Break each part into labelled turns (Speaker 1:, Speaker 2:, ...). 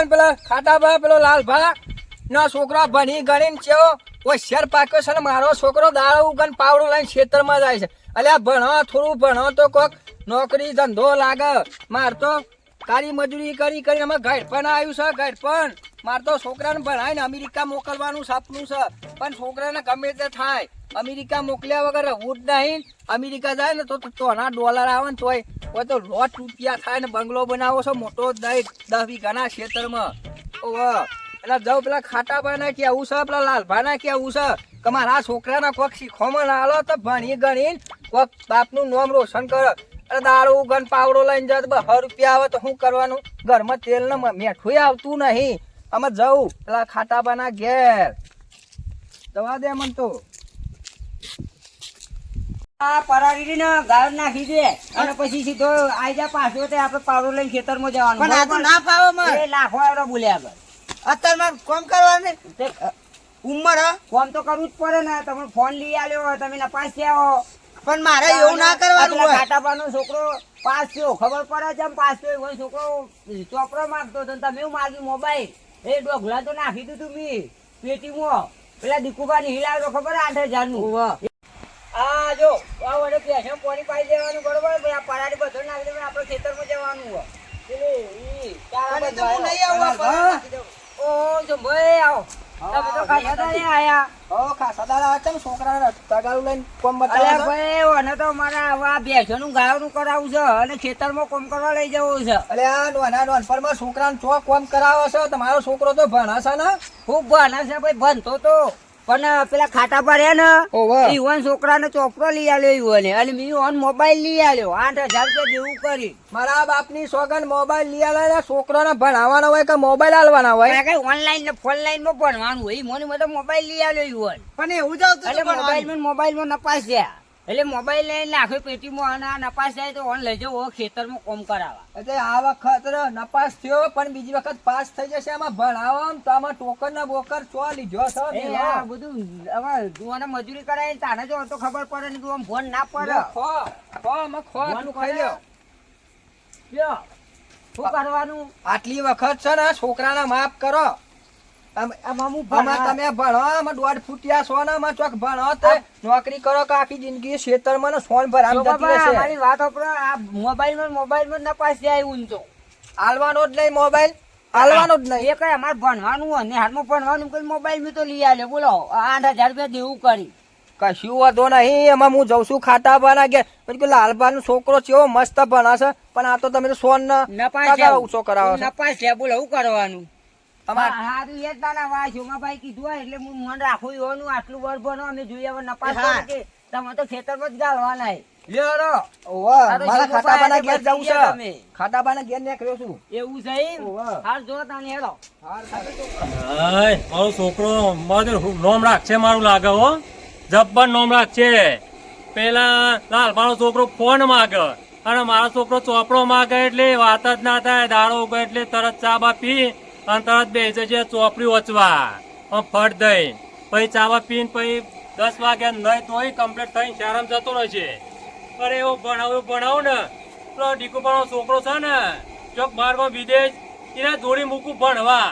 Speaker 1: કન પેલા ખાટા ભા પેલો લાલ ભા ના છોકરા ભણી ગણીને ચેવો હોશિયાર પાક્યો છે ને મારો છોકરો દાળો ઉગન પાવડો લઈને ખેતરમાં જાય છે. અલ્યા ભણો, થોડું ભણો તો કોક નોકરી ધંધો લાગે. માર તો કાળી મજૂરી કરી કરીને અમે પણ આવ્યું છે ઘર પણ. માર તો છોકરાને ભણાવીને અમેરિકા મોકલવાનું સપનું છે. પણ છોકરાને ગમે તે થાય. અમેરિકા મોકલ્યા વગર જ નહીં. અમેરિકા જાય ને તો તોના ડોલર આવે ને તોય. હોય તો લોટ રૂપિયા થાય ને બંગલો બનાવો છો, મોટો દઈ, દસ વીઘાના ખેતરમાં. ઓહ એટલે જાઉં પેલા ખાટાભાઈ ના કેવું છે, પેલા લાલભાઈ ના કેવું છે. કે મારા છોકરાના કોક શીખવામાં ના આલો તો ભણી ગણી કોક બાપનું નામ રોશન કરે. અરે દારૂ, ગન, પાવડો લઈને જાય તો રૂપિયા આવે તો શું કરવાનું? ઘરમાં તેલ ને મેઠું આવતું નહીં. અમે જવું પેલા ખાટાભાઈ ના ઘેર. દવા દે મન તો.
Speaker 2: આ પરારી ને ગાળ નાખી દે અને પછી સીધો આઈ જા પાછો તે આપણે પાવડો લઈને ખેતરમાં જવાનું.
Speaker 3: પણ આ તો ના પાવો મારે
Speaker 2: એ લાખો એવડો બોલ્યા આગળ.
Speaker 3: અત્યારે મારે કોમ કરવાની? ઉંમર હ?
Speaker 2: ફોન તો કરવું જ પડે ને. તમે ફોન લઈ આલ્યો હોય તમે નપાસ થયા હો.
Speaker 3: પણ મારે એવું ના કરવાનું હોય.
Speaker 2: કાટાપાનો છોકરો પાસ થયો. ખબર પડે છે પાસ થયો એવો છોકરો ચોપડો માંગતો હતો તમે એવું માગ્યું મોબાઈલ. એ ડોગલા તો નાખી દીધું મી. પેટીમાં. પેલા દીકુભા ની હિલાવ્યો ખબર આઠ હજારનું જો આ વડે પેશન પાણી પાઈ દેવાનું બરોબર? ભાઈ આ પરાડી બધો નાખી દે આપણે ખેતરમાં જવાનું હોય. પેલું ઈ
Speaker 3: તો હું? નહીં આવું.
Speaker 2: ઓ જો ભાઈ આવો. તમે તો ખાસા તારે આયા.
Speaker 1: ઓ ખાસા દાડા આવે છે છોકરાને તગારું લઈને કોમ
Speaker 2: અરે ભાઈ અને તો મારા આ ભેંસોનું ગાયોનું કરાવવું છે અને ખેતરમાં કોમ કરવા લઈ જવું છે.
Speaker 1: અલે આ નોના નોનપણમાં છોકરાને ચો કોમ કરાવે છે તમારો છોકરો તો ભણાશે ને?
Speaker 2: ખૂબ ભણે છે ભાઈ ભણતો તો. પણ પેલા ખાટા પર હે ને. ઈવન છોકરાને ચોપડો લઈ આલ્યો ઈવને અને મેં ઓન મોબાઈલ લઈ આલ્યો. આઠ હજાર રૂપિયા જેવું કરી
Speaker 1: મારા બાપની સોગન મોબાઈલ લઈ આલે છોકરાને ભણાવવાનો હોય કે મોબાઈલ આલવાના હોય?
Speaker 2: કઈ ઓનલાઈન ને ફોન લાઈનમાં ભણવાનું હોય. મોની મોટો મોબાઈલ લઈ આલ્યો ઈવન
Speaker 3: પણ એવું જ આવતું
Speaker 2: મોબાઈલમાં મોબાઈલમાં નપાસ થયા. એટલે મોબાઈલ લઈને નાખ્યો પેટીમાં અને નપાસ થાય તો ઓન લઈ જાઓ ખેતરમાં કોમ કરાવવા.
Speaker 1: એટલે આ વખત નપાસ થયો પણ બીજી વખત પાસ થઈ જશે આમાં. ભણાવો તો આમાં ટોકન ના બોકર ચો લીધો છે
Speaker 2: બધું હવે જોવાને મજૂરી કરાય તાને જો તો ખબર પડે ને તું આમ ફોન ના પડે.
Speaker 1: ખો ખો અમે ખો આટલું ખાઈ લ્યો.
Speaker 2: લ્યો, શું કરવાનું?
Speaker 1: આટલી વખત છે ને છોકરાના માફ કરો. તમે ભણો દોઢ ફૂટિયા છો ને ચોક ભણો તે નોકરી કરો કે આખી જિંદગી ખેતરમાં ને સોન ભર જતી
Speaker 2: બાબા, મારી વાત સાંભળો, આ મોબાઈલમાં મોબાઈલમાં નપાસ જાય તો.
Speaker 1: જ નહીં મોબાઈલ હાલવાનો જ નહીં.
Speaker 2: એ કઈ અમારે ભણવાનું અને ને હાથમાં ભણવાનું કઈ મોબાઈલમાં તો લઈ આલે બોલો આઠ હજાર રૂપિયા દેવું કરી.
Speaker 1: કશું વાંધો નહીં એમાં હું જઉં છું ખાતા બાના કે પછી લાલબા નો છોકરો ચેવો મસ્ત ભણાશે પણ આ તો તમે તો સોન ના
Speaker 2: નપાસ જાય.
Speaker 1: કરાવો
Speaker 2: નપાસ બોલો શું કરવાનું?
Speaker 1: અમાર
Speaker 2: હારું એ જ નાના વા ભાઈ કીધું હોય એટલે હું મન રાખું એવાનું આટલું વર્ષ ભણો અમે જોઈએ હવે નપાસ કે તમે તો ખેતરમાં જ ગાળવાના
Speaker 1: લ્યો ઓવા
Speaker 2: આ તો
Speaker 1: મારા ખાતાબાના ઘેર જવું છે.
Speaker 2: તમે.
Speaker 1: ખાતાબાના ઘેર નીકળ્યો છું.
Speaker 2: એવું છે હાલ જો તાને હેડો.
Speaker 4: હાય મારો છોકરો મારું નોમ રાખશે મારું લાગે હો. જબ્બર નોમ રાખશે. પેલા લાલ મારો છોકરો ફોન માગે. અને મારો છોકરો ચોપડો માગે એટલે વાત જ ના થાય ઉગે એટલે તરત ચા બા પી અને તરત બેસે છે ચોપડી વચવા આમ ફટ દઈ. પછી ચાવા પીન પછી દસ વાગ્યા નહીં તોય કમ્પ્લીટ થઈને શહેરમાં જતો રહે છે. અરે એવો ભણાવું ભણાવું ને? પેલો ડીકુપાનો છોકરો છે ને ચોક બારમાં વિદેશ એને જોડી મૂકું ભણવા.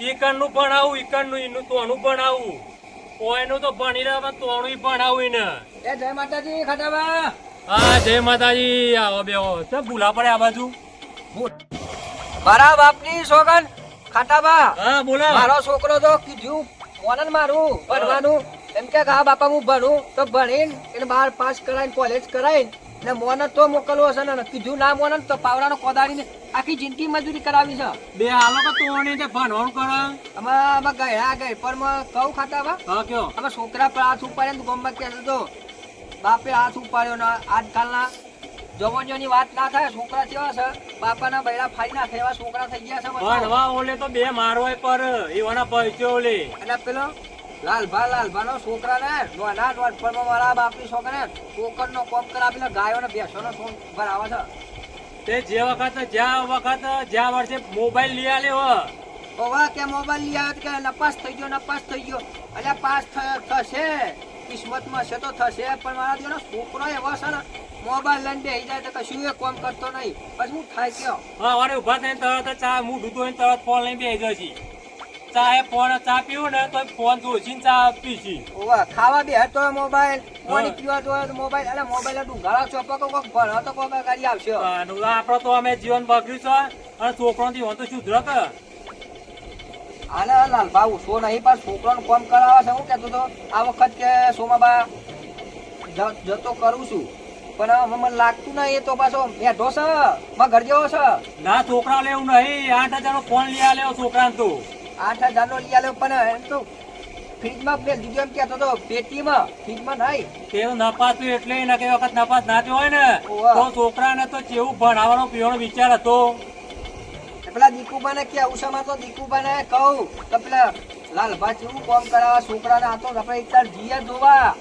Speaker 4: ઈકણનું ભણાવું ઈકણનું એનું તોનું ભણાવું. કોઈનું તો ભણી રહ્યા તોણું ભણાવું એને.
Speaker 1: એ જય માતાજી ખાટાબા.
Speaker 4: હા જય માતાજી. આવો બેહો. તો ભૂલા પડે આ બાજુ.
Speaker 1: મારા બાપની સોગન ખાટાબા
Speaker 4: હા બોલો.
Speaker 1: મારો છોકરો તો કીધું મોનન મારું ભણવાનું. એમ કે હા બાપા હું ભણું તો ભણીને એને બાર પાસ કરાવીને કોલેજ કરાવીને ને મોનન તો મોકલવો છે ને કીધું ના મોનન તો પાવડાનો કોદાડીને આખી જિંદગી મજૂરી કરાવી છે.
Speaker 4: બે હાલો કે તોણી તે ભણવાનું કરો?
Speaker 1: આમાં આમાં ગયા ગઈ પણ કહું ખાટાબા?
Speaker 4: હા કયો
Speaker 1: આમાં છોકરા પર હાથ ઉપાડે ને ગોમમાં કે તો બાપે હાથ ઉપાડ્યો ને આજકાલના જવાનીઓની વાત ના થાય છોકરા કેવા છે? બાપાના બૈરા ફાડી નાખે એવા છોકરા થઈ ગયા છે
Speaker 4: ભણવા ઓલે તો બે મારવાય પર એવાના પૈસે ઓલે.
Speaker 1: અને પેલો લાલભા લાલભા નો છોકરા ને નાના નોટપણમાં મારા બાપની છોકરા છોકર નો કોમ કરાવીને ગાયો ને ભેંસો નો સોન ભરાવે છે.
Speaker 4: તે જે વખત જ્યાં વખત જ્યાં વર્ષે મોબાઈલ લઈ
Speaker 1: આલે કે મોબાઈલ લઈ આવે કે નપાસ થઈ ગયો નપાસ થઈ ગયો. એટલે પાસ થશે કિસ્મતમાં છે તો થશે પણ મારા જેનો છોકરો એવો છે ને મોબાઈલ લઈને બેસી જાય તો કશું એ કોમ કરતો નહીં. પછી હું થાય ગયો
Speaker 4: હા અરે ઊભા થઈને તરત ચા હું ડૂબો તરત ફોન લઈને બેસી ગયો છી. ચા એ ફોન ચા પીવું ને તો ફોન જોશીને ચા પીશી
Speaker 1: ઓવા ખાવા બે તો મોબાઈલ. પાણી પીવા તો મોબાઈલ. અરે મોબાઈલ ડુંગાળા ચોપા કોક ભણો તો કોક ગાડી આવશે.
Speaker 4: આપણો તો અમે જીવન બગડ્યું છે અને છોકરો થી હોતો સુધરો કે
Speaker 1: આને લાલભા ઉઠવો નહીં પણ છોકરાનું ફોન કરાવે છે. હું કહેતો તો આ વખત કે સોમાબા જતો કરું છું. પણ મને લાગતું નહીં એ તો પાછો બેઠો છે. માં ઘર જેવો છે.
Speaker 4: ના છોકરા લેવું નહીં. આઠ હજાર નો ફોન લઈ આવ્યો છોકરા તો.
Speaker 1: આઠ હજાર નો લઈ આવ્યો પણ એમ તો ફ્રીજમાં પેલ લીધું એમ કહેતો તો પેટીમાં ફ્રીજમાં નહીં.
Speaker 4: તેનું તો નપાસ થયું એટલે એના કઈ વખત નપાસ ના થયો હોય ને. તો છોકરાને તો કેવું ભણાવવાનો પીવાનો વિચાર હતો.
Speaker 1: પેલા દીકુબાને કેવું છે માં તો દીકુબાને કહું. કે પેલા લાલભા જેવું કામ કરાવે છોકરાને આ તો આપણે એક તાર જઈએ જોવા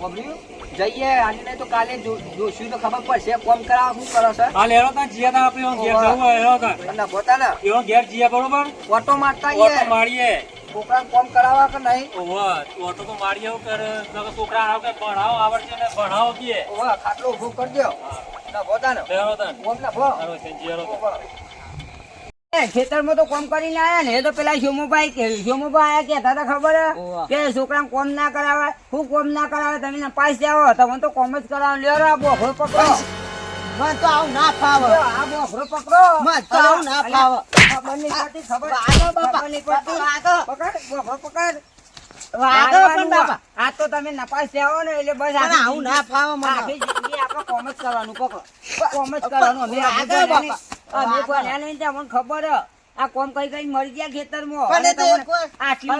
Speaker 1: બબલ્યું જઈએ આજે નહીં તો કાલે જોશું તો ખબર પડશે. કોમ કરાવે શું કરો સર
Speaker 4: હાલ એનો તા જીયા તા આપણે ઘેર. જવું હોય એરો તા
Speaker 1: અને પોતાના?
Speaker 4: એનો ઘેર જીયા બરોબર?
Speaker 1: ઓટો મારતા
Speaker 4: ઓટો મારીએ.
Speaker 1: છોકરાને કોમ કરાવવા કે નહીં?
Speaker 4: ઓહો ઓટો તો મારીએ કર. છોકરા આવ કે ભણાવો આવડશે ને ભણાવો કે.
Speaker 1: ઓહો ખાટલો ઊભો કરજો. ના પોતાના?
Speaker 4: લેવાનો તા
Speaker 1: કોમ ના ભો.
Speaker 4: હાલો, છે, જીયારો તાન.
Speaker 1: ઓવા.
Speaker 2: એ ખેતરમાં તો કોમ કરીને આયા ને એ તો પેલા સોમુભાઈ કે સોમુભાઈ આયા કેતા હતા ખબર હે? કે છોકરા કોમ ના કરાવે હું કોમ ના કરાવે તમે પાસ જાઓ તમે તો કોમ જ કરાવો લ્યો રે, આ બોખરો પકડો
Speaker 3: મને તો આવું ના ફાવે
Speaker 2: આ બોખરો પકડો
Speaker 3: મને તો આવું ના ફાવે
Speaker 2: ખબર નહીં ખબર
Speaker 3: આગો બાપા,
Speaker 2: નહીં પડતી
Speaker 3: વાગો.
Speaker 2: પકડ બોખરો પકડ
Speaker 3: વાગો પણ બાપા.
Speaker 2: આ તો તમે નપાસ જાઓ ને એટલે બસ
Speaker 3: આવું ના ફાવે મને.
Speaker 2: આપણે કોમ જ કરવાનું પકડો કોમ જ કરવાનું અમે.
Speaker 3: બાપા.
Speaker 2: અમે ભણ્યા નહીં તો ખબર આ કોમ કઈ કઈ મરી ગયા ખેતરમાં. આટલી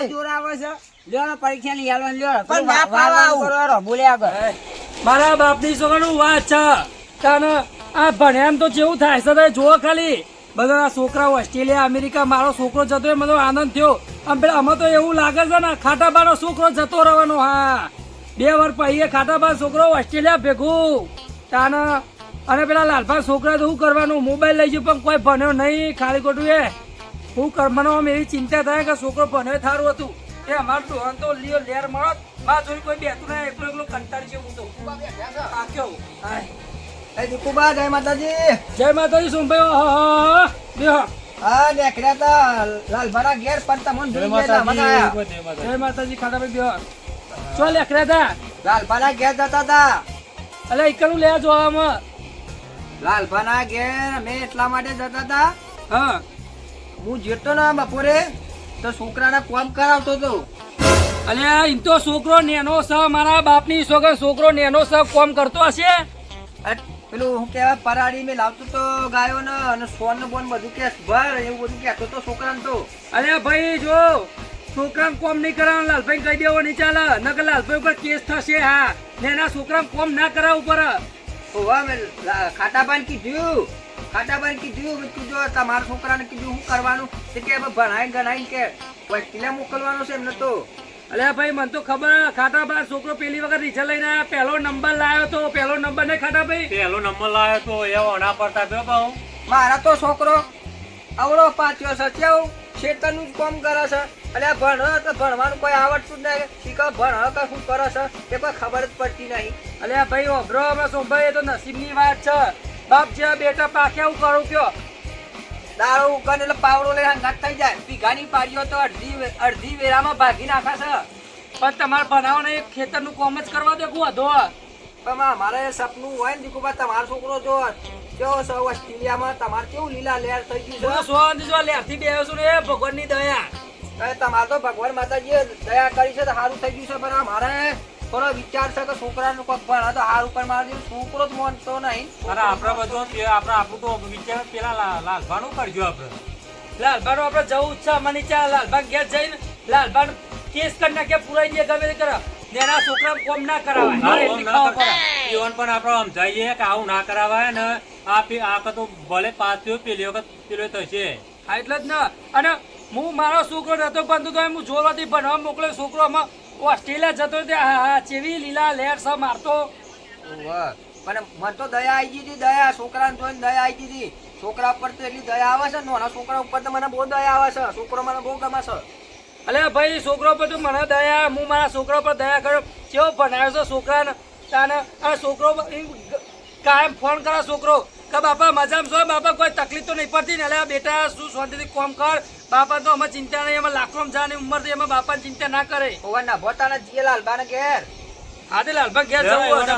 Speaker 3: દઈ.
Speaker 2: જોર આવે છે. લ્યો પરીક્ષા ની હાલો લ્યો
Speaker 3: પણ ના
Speaker 2: વા- વા-
Speaker 3: ફાવે
Speaker 2: વા કરો હેરો, બોલે આગળ.
Speaker 5: મારા બાપની છોકરાનું વાત છે. તને આ ભણ્યા તો જેવું થાય છે તમે જુઓ ખાલી. બધા આ છોકરાઓ ઓસ્ટ્રેલિયા અમેરિકા મારો છોકરો જતો એ મને આનંદ થયો. આમ પેલા અમે તો એવું લાગે છે ને ખાટાબાનો છોકરો જતો રહેવાનો હા. બે વાર પછી ખાટાબા છોકરો ઓસ્ટ્રેલિયા ભેગું. તાને અને પેલા લાલભા છોકરા તો શું કરવાનું? મોબાઈલ લઈ ગયો પણ કોઈ ભણ્યો નહીં ખાલી ખોટું એ. હું કરવાનો? આમ એવી ચિંતા થાય કે છોકરો ભણ્યો થારું હતું. એ અમારું ડોહન તો લીઓ લેર મળતમાં જોઈ કોઈ બેઠું નહીં એકલો એકલો કંટાળી જેવું તો. આ કેવું.
Speaker 1: એ જય માતાજી.
Speaker 5: જય માતાજી સોમભાઈ હા, હા, હા.
Speaker 1: હા. નીકળ્યા તા લાલભાના ઘેર પણ તમને
Speaker 4: જય. માતાજી, જય માતાજી.
Speaker 5: જય માતાજી ખાટાભાઈ બેહો. ચો તા?
Speaker 1: ઘેર જતા હતા
Speaker 5: અલે એકલું લે જોવામાં.
Speaker 1: લાલભાના ઘેર અમે એટલા માટે જતા હતા.
Speaker 5: હા
Speaker 1: હું જેતો ને બપોરે તો છોકરાને કોમ કરાવતો હતો.
Speaker 5: અલે એમ તો છોકરો નેનો સ મારા બાપની છોકરો છોકરો નેનો સ કોમ કરતો હશે?
Speaker 1: પેલું હું કહેવાય પરાળી મેં લાવતો તો ગાયો ને અને સોન ને બોન બધું કે ભર એવું બધું કહેતો તો છોકરાને તો.
Speaker 5: અરે ભાઈ જો છોકરાને કોમ નહીં કરાવવાનું લાલભાઈ કહી દેવો નહીં ચાલે. નકર લાલભાઈ ઉપર કેસ થશે હા. ને એના છોકરાને કોમ ના કરાવવું પડે.
Speaker 1: હોવા મેં કીધું ખાતા કીધું. ખાટાબાને કીધું મેં કીધું તમારા છોકરાને કીધું શું કરવાનું. તે કે ભણાઈ ગણાઈ કે વકીલે મોકલવાનો છે એમને તો
Speaker 5: અલે ભાઈ મને તો ખબર ખાતા બાર છોકરો પેલી વખત રિઝલ્ટ લઈને આવ્યા પહેલો નંબર લાવ્યો તો. પહેલો નંબર નહીં ખાતા ભાઈ
Speaker 4: પહેલો નંબર લાવ્યો તો એ ઓણા પડતા ગયો ભાઉ.
Speaker 1: મારા તો છોકરો આવડો પાછો છે કેવું ખેતરનું જ કામ કરે છે. એટલે ભણો તો ભણવાનું કોઈ આવડતું જ નહીં. શીખો ભણો કે શું કરો છો? એ કોઈ ખબર જ પડતી નહીં.
Speaker 5: અલે ભાઈ ઓભરો અમે સોંભાઈ એ તો નસીબની વાત છે. બાપ જે બેટા પાકે, હું કરું કયો?
Speaker 1: દારૂ ઉકન એટલે પાવડો લઈને હંગાત થઈ જાય. પીઘાની પાડીઓ તો અડધી અડધી વેરામાં ભાગી નાખે છે.
Speaker 5: પણ તમારે બનાવો ને ખેતરનું કોમ જ કરવા દે કુ અધો
Speaker 1: પણ અમારે મારે સપનું હોય ને, દીકુબા, તમારો છોકરો જો ઓસ્ટ્રેલિયામાં તમારે કેવું લીલા લેર થઈ ગયું
Speaker 5: છે? સોન જો લેરથી બેહ્યો છું ને, ભગવાનની દયા.
Speaker 1: તમારે તો ભગવાન માતાજીએ દયા કરી છે તો સારું થઈ ગયું છે પણ મારે થોડો વિચાર છે કે છોકરાનું કોઈક ભણે તો સારું પણ મારો જેવો છોકરો જ મોનતો નહીં.
Speaker 4: અને આપણે બધું આપણે આપણું તો વિચાર પેલા લાલભાનું કરજો આપણે.
Speaker 5: લાલભાનું આપણે જવું છે મને ચા લાલભાન ઘેર જઈને લાલભાન કેસ કરી નાખે પુરાઈ દે ગમે તે કરે. એના છોકરા કોમ ના કરાવાય.
Speaker 4: જીવન પણ આપણે સમજાવીએ કે આવું ના કરાવાય ને આ આ તો ભલે પાછું પેલી વખત પેલો થશે
Speaker 5: હા એટલે જ ને. અને હું મારો છોકરો નતો બનતો તો હું જોરથી ભણવા મોકલ્યો છોકરો આમાં ઓસ્ટ્રેલિયા જતો તે ચેવી લીલા લેર છે મારતો.
Speaker 1: પણ મને તો દયા આવી ગઈ હતી દયા. છોકરાને જોઈને દયા આવી ગઈ હતી. છોકરા ઉપર તો એટલી દયા આવે છે નાના છોકરા ઉપર તો મને બહુ દયા આવે છે. છોકરો મને બહુ ગમે છે.
Speaker 5: અલે ભાઈ છોકરો પર તો મને દયા હું મારા છોકરા પર દયા કર્યો કેવો ભણાવ્યો છે છોકરાને તાને? આ છોકરો કાયમ ફોન કરે છોકરો. કે બાપા મજામાં છો? બાપા કોઈ તકલીફ તો નહીં પડતી ને? અલ્યા બેટા શું શાંતિથી કોમ કર? બાપા તો અમે ચિંતા નહીં એમાં લાખોમાં જાની ઉંમરથી અમે બાપા ચિંતા ના કરે.
Speaker 1: ઓવર ના ભોતાના જીએ લાલબાને ઘેર.
Speaker 5: આદે લાલભા ઘેર જવું.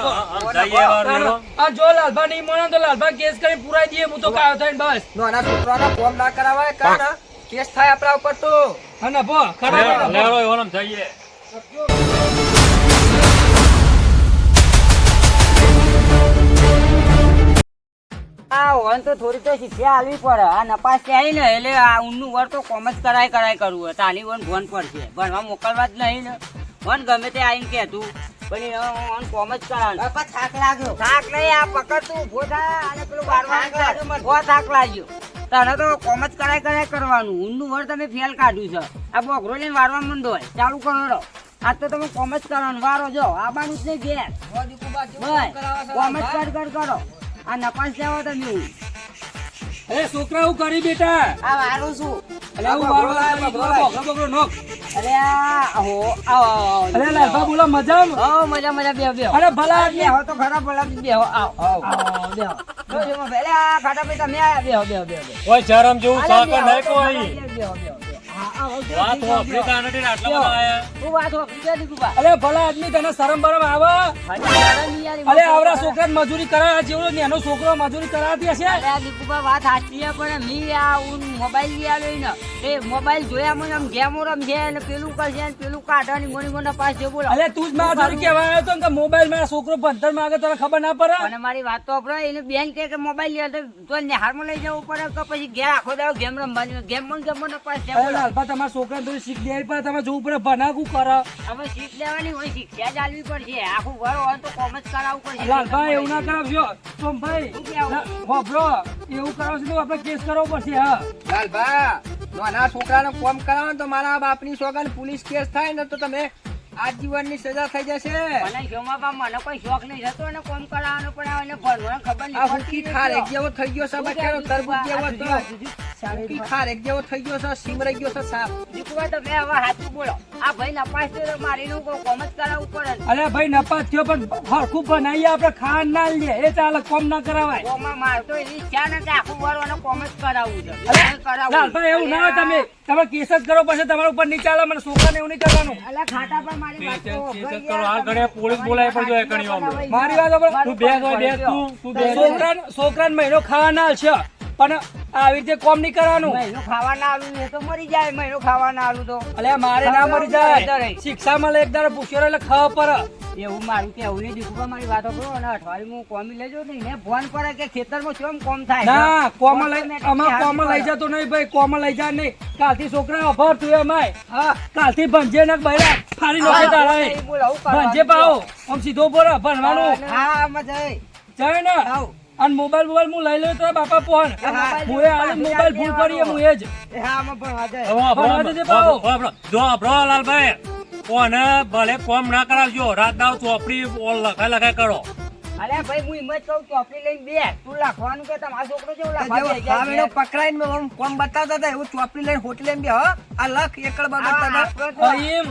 Speaker 5: આ જો લાલભા નહીં મોણા તો લાલભા કેસ કરી પુરાઈ દઈએ હું તો કાયો થઈને બસ.
Speaker 1: નાના છોકરાનો ફોન ના કરાવાય કા? ના કેસ થાય આપણા ઉપર તો.
Speaker 5: હા ના ભો ખરા ખરા.
Speaker 4: લેરો, જઈએ.
Speaker 2: આ વન તો થોડી તો શીખ્યા આલવી પડે. આ નપાસ થાય ને એટલે આ ઊનનું વર તો કોમ જ કરાય કરાય કરવું હોય. તાની વન ભણ પડશે. ભણવા મોકલવા જ નહીં ને. વન ગમે તે આવીને કહેતું. પણ વન કોમ જ કરાવવાનું
Speaker 3: થાક લાગ્યો.
Speaker 2: થાક નહીં આ પકડ તું ઊભો થા અને પેલું બારવા બહુ થાક લાગ્યો. તને તો કોમ જ કરાય કરાય કરવાનું. ઊનનું વર તમે ફેલ કાઢ્યું છે. આ બોકરો લઈને વારવા માંડો ચાલુ કરો રહો આ તો તમે કોમ જ કરવાનું. વારો જો. આવવાનું જ નહીં ઘેર. કોમર્સ કોમ જ કરો. આ નપાસ જાવ તમે
Speaker 5: અરે છોકરા હું કરી બેટા.
Speaker 3: આ વારું છું
Speaker 5: હું નોક
Speaker 2: અરે આ હો
Speaker 5: અરે બોલો
Speaker 2: હો મજા મજા બે
Speaker 5: અરે ભલા આદમી.
Speaker 2: બેહો તો ખરા ભલા બેહો આવો આવો. બેહો જોજો માં બેલે આ ખાટા ભાઈ તમે આયા બેહો બેહો બેહો બેહો.
Speaker 4: કોઈ શરમ જેવું
Speaker 2: અરે
Speaker 4: સાકર
Speaker 2: બેહો
Speaker 4: કોઈ
Speaker 2: ખરા, બેહો બેહો બેહો. હા
Speaker 4: આયા.
Speaker 2: હું બા.
Speaker 5: અરે ભલા આદમી તને શરમ બરમ આવે? અરે આવરા છોકરા મજૂરી કરાવે જેવો નાનો છોકરો મજૂરી કરાવતી હશે
Speaker 2: અરે આ વાત સાચી છે પણ મી આ ઉન મોબાઈલ લઈ આવ્યો ને એ મોબાઈલ જોયા મને આમ ગેમો રમશે ને પેલું કરશે ને પેલું કાઢવાની મોની મોના પાસ જે બોલો.
Speaker 5: અરે તું જ મારા જોડે કહેવા આવ્યો તો કે મોબાઈલ મારા છોકરો ભણતર માગે તને ખબર ના પડે?
Speaker 2: અને મારી વાત તો આપણે એને બેન કે કે મોબાઈલ લે તો તો નિહાળમાં લઈ જવું પડે તો પછી ઘેર આખો દાડો ગેમ રમવાની ગેમ મને ગેમ પાસ
Speaker 5: જે બોલો. અલ્પા તમારા છોકરાને થોડી શીખ દેવી પડે તમે જોવું પડે ભણાકું કરો.
Speaker 2: હવે શીખ લેવાની હોય શીખ્યા જ આલવી પડશે. આખું ઘર હોય તો કોમ જ કરાવવું
Speaker 5: એવું ના કરાવજો સોમભાઈ
Speaker 2: શું કહેવું?
Speaker 5: ના, હોભળો એવું કરાવશે તો આપણે કેસ કરવો પડશે હા.
Speaker 1: લાલભા નાના છોકરાને કોમ કરાવો તો મારા બાપની સોગન પોલીસ કેસ થાય ને તો તમે આજીવનની સજા થઈ જશે.
Speaker 2: મને કોઈ શોખ નહીં થતો અને કોમ કરાવવાનો પણ આ એને ભણવાનું ખબર નહીં
Speaker 1: હુકી જેવો થઈ ગયો છે બચારો તરબૂચ જેવો તો ખારેક જેવો થઈ ગયો છે સિમરાઈ ગયો છે સાપ.
Speaker 2: દીકુભાઈ તો મેં હવે સાચું બોલો. આ ભાઈ નપાસ થયો તો મારીને કહું, કોમ જ કરાવવું પડે
Speaker 5: અરે ભાઈ નપાસ થયો પણ હરખું બનાવીએ આપણે ખાન ના લઈએ. એ ચાલે કોમ ના કરાવાય.
Speaker 2: કોમાં મારતો એ ઈચ્છા નથી આખું અને કોમ જ કરાવવું છે.
Speaker 5: અરે,
Speaker 2: કરાવવું.
Speaker 5: એવું ના તમે. તમે કેસ જ કરો પછી તમારા ઉપર નહીં ચાલે મને છોકરાને એવું નહીં કરવાનું.
Speaker 2: અલા ખાટા પર મારી વાત
Speaker 4: જ કરો. આ ઘડે પોલીસ બોલાય પડજો એ કણીઓ.
Speaker 5: મારી વાત
Speaker 4: તું બેસ હોય, બેસ તું, તું બેસ.
Speaker 5: છોકરા છોકરાને મહિનો ખાવા ના છે. પણ આવી રીતે કોમ નહીં કરવાનું.
Speaker 2: મહિનો ખાવા ના આલું એ તો મરી જાય મહિનો ખાવા ના આલું તો.
Speaker 5: અલે મારે ના મરી જાય. શિક્ષા મળે એક દાડો પૂછ્યો એટલે ખાવા પડે
Speaker 2: એવું મારું કેવું નહીં દીકુભા મારી વાતો કરો અને અઠવાડિયું હું કોમી લેજો ને એને ફોન કરે કે ખેતરમાં શું કોમ થાય?
Speaker 5: ના કોમ લઈ
Speaker 2: Automatic
Speaker 5: કોમ લઈ જતો નહીં ભાઈ કોમ લઈ જા નહીં. કાલથી છોકરા અભર તું અમાય
Speaker 2: હા.
Speaker 5: કાલથી ભંજે ને બૈરા. ફાડી નાખે તારા
Speaker 2: આવું
Speaker 5: ભંજે પાઓ આમ સીધો બોલો ભણવાનું.
Speaker 3: હા મજા જય
Speaker 5: જાય ને. અને મોબાઈલ મોબાઈલ હું લઈ લઉં તો બાપા ફોન
Speaker 2: મોબાઈલ
Speaker 5: હું. એ આલે મોબાઈલ ભૂલ કરીએ હું એ જ.
Speaker 4: જો વાપરો, લાલભાઈ. કોને ભલે ફોન ના કરાવજો. રાત દાવ ચોપડી ઓલ લખાય લખાય કરો.
Speaker 2: અરે ભાઈ હું હિંમત કહું ચોપડી લઈને બે. તું લખવાનું કે તમારો છોકરો જેવું લખવા
Speaker 1: જેવો
Speaker 2: બેસી જાય?
Speaker 1: સાવ એનો પકડાઈને આમ કોમ બતાવતા હતા એવું ચોપડી લઈને હોટલ લઈને બે આ લખ એકડ બગડતા હતા.
Speaker 2: આપણે
Speaker 5: હા, એમ.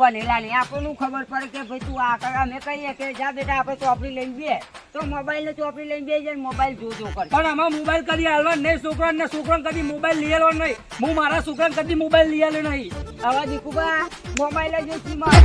Speaker 2: ભણેલા નહીં. આપણને ખબર પડે કે ભાઈ તું આ કાકા મેં કહીએ કે જા બેટા આપણે ચોપડી લઈને બે. તો મોબાઈલ ને ચોપડી લઈને બે જાય મોબાઈલ જોજો કર.
Speaker 5: પણ આમાં મોબાઈલ કદી હાલવા નહીં છોકરા ને છોકરાને કદી મોબાઈલ લઈ નહીં. હું મારા છોકરાને કદી મોબાઈલ લઈ આલ્યો નહીં.
Speaker 2: હવે દીકુબા મોબાઈલ જ માં